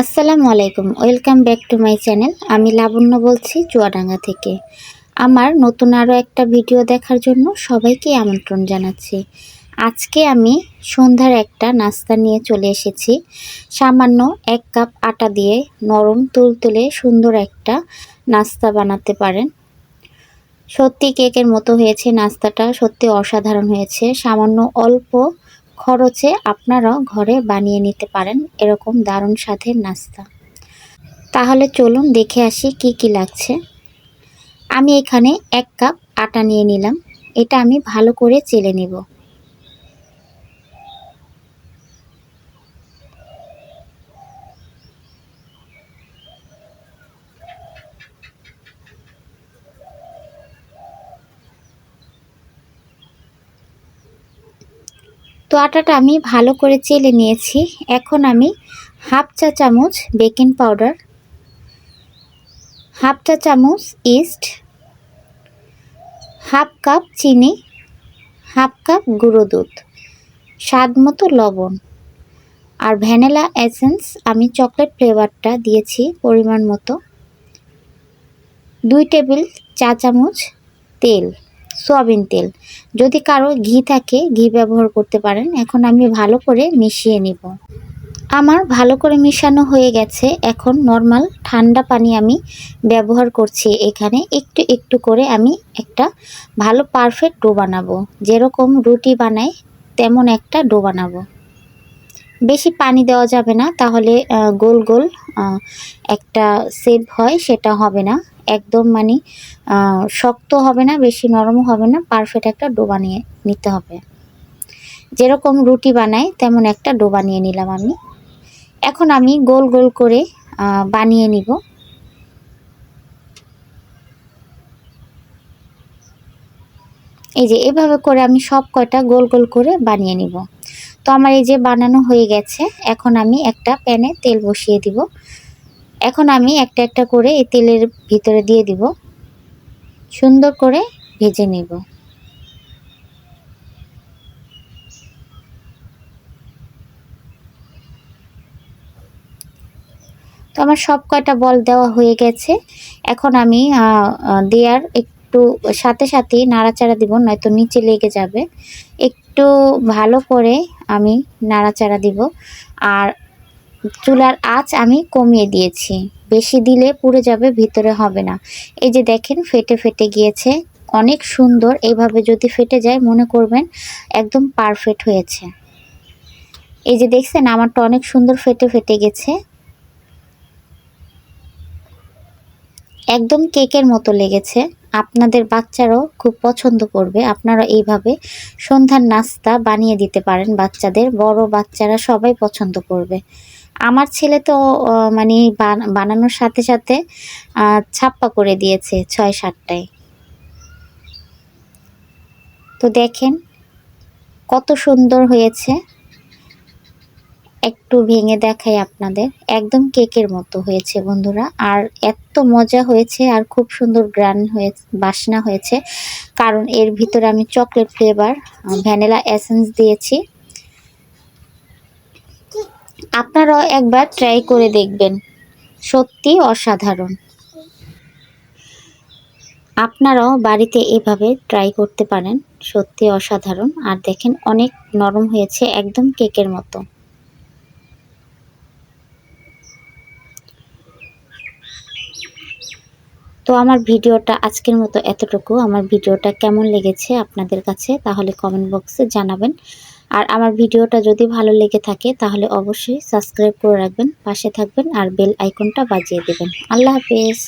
আসসালামু আলাইকুম, welcome back to my channel. আমি লাবণ্য বলছি চুয়াডাঙ্গা থেকে। আমার নতুন আরও একটা ভিডিও দেখার জন্য সবাইকে আমন্ত্রণ জানাচ্ছি। আজকে আমি সন্ধ্যার একটা নাস্তা নিয়ে চলে এসেছি। সামান্য এক কাপ আটা দিয়ে নরম তুলতুলে সুন্দর একটা নাস্তা বানাতে পারেন। সত্যি কেকের মতো হয়েছে নাস্তাটা, সত্যি অসাধারণ হয়েছে। সামান্য অল্প খরচে আপনারাও ঘরে বানিয়ে নিতে পারেন এরকম দারুণ স্বাদের নাস্তা। তাহলে চলুন দেখে আসি কি কি লাগছে। আমি এখানে এক কাপ আটা নিয়ে নিলাম। এটা আমি ভালো করে চেলে নেব। তো আটাটা আমি ভালো করে চেলে নিয়েছি। এখন আমি হাফ চা চামচ বেকিং পাউডার, হাফ চা চামচ ইস্ট, হাফ কাপ চিনি, হাফ কাপ গুঁড়ো দুধ, স্বাদ মতো লবণ আর ভ্যানিলা এসেন্স আমি চকলেট ফ্লেভারটা দিয়েছি পরিমাণ মতো। দুই টেবিল চা চামচ তেল। সয়াবিন তেল। যদি কারও ঘি থাকে, ঘি ব্যবহার করতে পারেন। এখন আমি ভালো করে মিশিয়ে নিব। আমার ভালো করে মিশানো হয়ে গেছে। এখন নর্মাল ঠান্ডা পানি আমি ব্যবহার করছি এখানে। একটু একটু করে আমি একটা ভালো পারফেক্ট ডো বানাবো। যেরকম রুটি বানাই তেমন একটা ডো বানাবো। বেশি পানি দেওয়া যাবে না। তাহলে গোল গোল একটা সেভ হয়, সেটা হবে না। একদম মানে শক্ত হবে না, বেশি নরমও হবে না পারফেক্ট একটা ডো বানিয়ে নিতে হবে। যেরকম রুটি বানাই, তেমন একটা ডো বানিয়ে নিলাম আমি। এখন আমি গোল গোল করে বানিয়ে নিব। এই যে, এভাবে করে আমি সব কয়টা গোল গোল করে বানিয়ে নিব। তো আমার এই যে বানানো হয়ে গেছে, এখন আমি একটা প্যানে তেল বসিয়ে দিব। এখন আমি একটা একটা করে এই তেলের ভিতরে দিয়ে দিব। সুন্দর করে ভেজে নেব। তো আমার সব কয়টা বল দেওয়া হয়ে গেছে। এখন আমি দেয়ার একটু সাথে সাথেই নাড়াচাড়া দিব, নয়তো নিচে লেগে যাবে। একটু ভালো করে আমি নাড়াচাড়া দিব। আর চুলার আঁচ আমি কমিয়ে দিয়েছি। বেশি দিলে পুড়ে যাবে, ভিতরে হবে না। এই যে দেখেন, ফেটে ফেটে গিয়েছে। অনেক সুন্দর। এইভাবে যদি ফেটে যায়, মনে করবেন একদম পারফেক্ট হয়েছে। এই যে দেখছেন, আমারটা অনেক সুন্দর ফেটে ফেটে গেছে। একদম কেকের মতো লেগেছে। আপনাদের বাচ্চারাও খুব পছন্দ করবে। আপনারা এইভাবে সন্ধ্যার নাস্তা বানিয়ে দিতে পারেন বাচ্চাদের। বড় বাচ্চারা সবাই পছন্দ করবে। আমার ছেলে তো মানে বানানোর সাথে সাথে ছাপ্পা করে দিয়েছে ছয় সাতটায়। তো দেখেন কত সুন্দর হয়েছে। একটু ভেঙে দেখাই আপনাদের। একদম কেকের মতো হয়েছে বন্ধুরা। আর এত মজা হয়েছে আর খুব সুন্দর গ্রান হয়ে, বাসনা হয়েছে। কারণ এর ভিতরে আমি চকলেট ফ্লেভার ভ্যানিলা এসেন্স দিয়েছি। আপনারাও একবার ট্রাই করে দেখবেন। সত্যি অসাধারণ। আপনারাও বাড়িতে এভাবে ট্রাই করতে পারেন। সত্যি অসাধারণ। আর দেখেন, অনেক নরম হয়েছে একদম কেকের মতো। তো আমার ভিডিওটা আজকের মতো এতটুকু। আমার ভিডিওটা কেমন লেগেছে আপনাদের কাছে তাহলে কমেন্ট বক্সে জানাবেন। আর আমার ভিডিওটা যদি ভালো লেগে থাকে তাহলে অবশ্যই সাবস্ক্রাইব করে রাখবেন, পাশে থাকবেন আর বেল আইকনটা বাজিয়ে দেবেন। আল্লাহ হাফেজ।